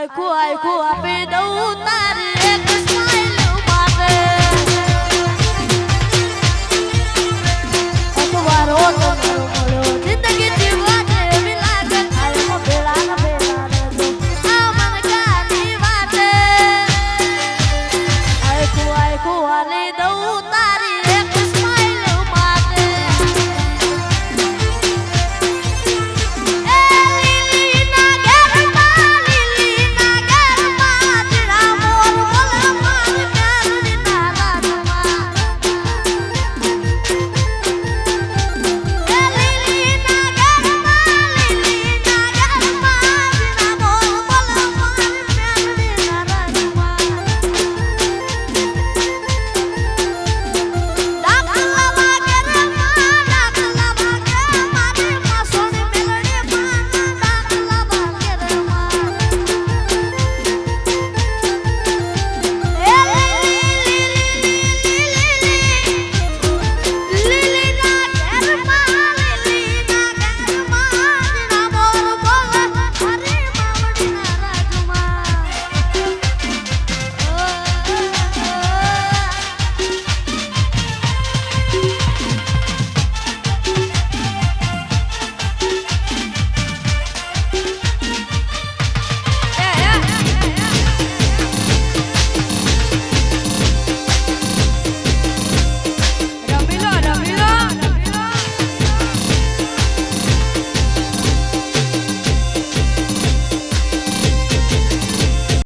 આખું આખું આપી દઉં તારી